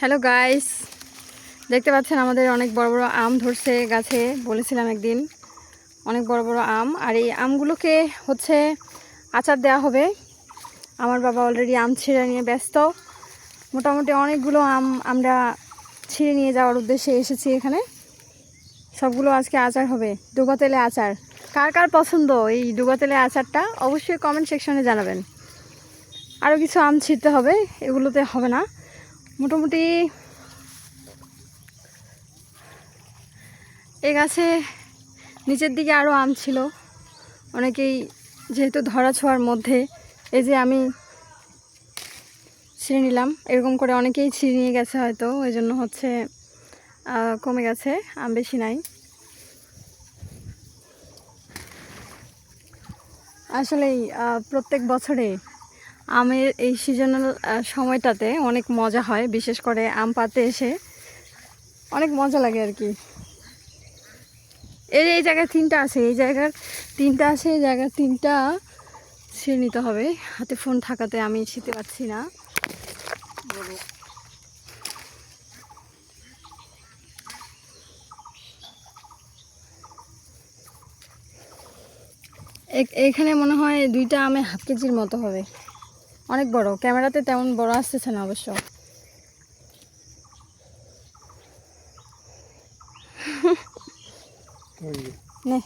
Hello guys দেখতে পাচ্ছেন আমাদের অনেক বড় বড় আম ধরছে গাছে, বলেছিলাম একদিন। অনেক বড় বড় আম, আর এই আমগুলোকে হচ্ছে আচার দেওয়া হবে। আমার বাবা অলরেডি আম ছিঁড়ে নিয়ে ব্যস্ত। মোটামুটি অনেকগুলো আম আমরা ছিঁড়ে নিয়ে যাওয়ার উদ্দেশ্যে এসেছি এখানে। সবগুলো আজকে আচার হবে। ডুবা তেলে আচার। কার কার পছন্দ এই ডুবা তেলে আচারটা? অবশ্যই কমেন্ট সেকশনে জানাবেন। আরও কিছু আম ছিঁড়তে হবে, এগুলোতে হবে না। মোটামুটি এ গাছে নিচের দিকে আরও আম ছিল। অনেকেই যেহেতু ধরা ছোঁয়ার মধ্যে, এই যে আমি ছিঁড়ে নিলাম। এরকম করে অনেকেই ছিঁড়ে নিয়ে গেছে হয়তো, ওই জন্য হচ্ছে কমে গেছে, আম বেশি নাই। আসলেই প্রত্যেক বছরে আমের এই সিজনাল সময়টাতে অনেক মজা হয়, বিশেষ করে আম পাতে এসে। অনেক মজা লাগে আর কি। এই এই জায়গায় তিনটা আছে, এই জায়গার তিনটা আছে, এই জায়গার তিনটা ছিঁড়ে নিতে হবে। হাতে ফোন থাকাতে আমি ছিঁড়তে পারছি না। এখানে মনে হয় দুইটা আমে হাফ কেজির মতো হবে। অনেক বড়। ক্যামেরাতে তেমন বড় আসতেছে না অবশ্য। নে।